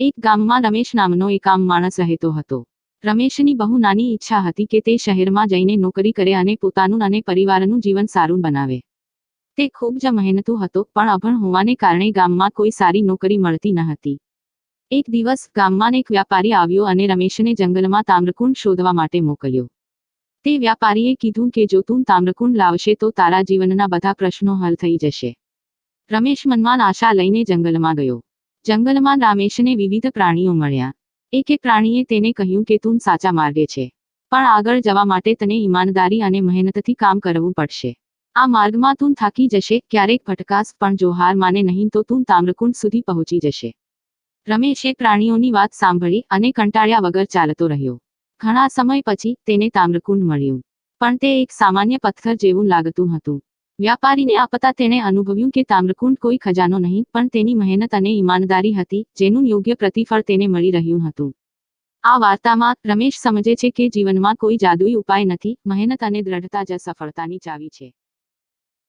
એક ગામમાં રમેશ નામનો એક આમ માણસ રહેતો હતો. રમેશની બહુ નાની ઈચ્છા હતી કે તે શહેરમાં જઈને નોકરી કરે અને પોતાનું અને પરિવારનું જીવન સારું બનાવે. તે ખૂબ જ મહેનતુ હતો, પણ અભણ હોવાને કારણે ગામમાં કોઈ સારી નોકરી મળતી ન હતી. એક દિવસ ગામમાં એક વ્યાપારી આવ્યો અને રમેશને જંગલમાં તામ્રકુંડ શોધવા માટે મોકલ્યો. તે વ્યાપારીએ કીધું કે જો તું તામ્રકુંડ લાવશે તો તારા જીવનના બધા પ્રશ્નો હલ થઈ જશે. રમેશ મનમાં આશા લઈને જંગલમાં ગયો. જંગલમાં રામેશને વિવિધ પ્રાણીઓ મળ્યા. એક એક પ્રાણીએ તેને કહ્યું કે તું સાચા માર્ગે છે. પણ આગળ જવા માટે તને ઈમાનદારી અને મહેનતથી કામ કરવું પડશે. આ માર્ગમાં તું થાકી જશે, ક્યારેક ભટકાશ પણ જો હાર માને નહીં તો તું તામ્રકુંડ સુધી પહોંચી જશે. રમેશે પ્રાણીઓની વાત સાંભળી અને કંટાળ્યા વગર ચાલતો રહ્યો. ઘણા સમય પછી તેને તામ્રકુંડ મળ્યું. પણ તે એક સામાન્ય પથ્થર જેવું લાગતું હતું. વ્યાપારીને આપતા તેણે અનુભવ્યું કે તામ્રકુંડ કોઈ ખજાનો નહીં, પણ તેની મહેનત અને ઈમાનદારી હતી, જેનું યોગ્ય પ્રતિફળ તેને મળી રહ્યું હતું. આ વાર્તામાં રમેશ સમજે છે કે જીવનમાં કોઈ જાદુઈ ઉપાય નથી, મહેનત અને દ્રઢતા જ સફળતાની ચાવી છે.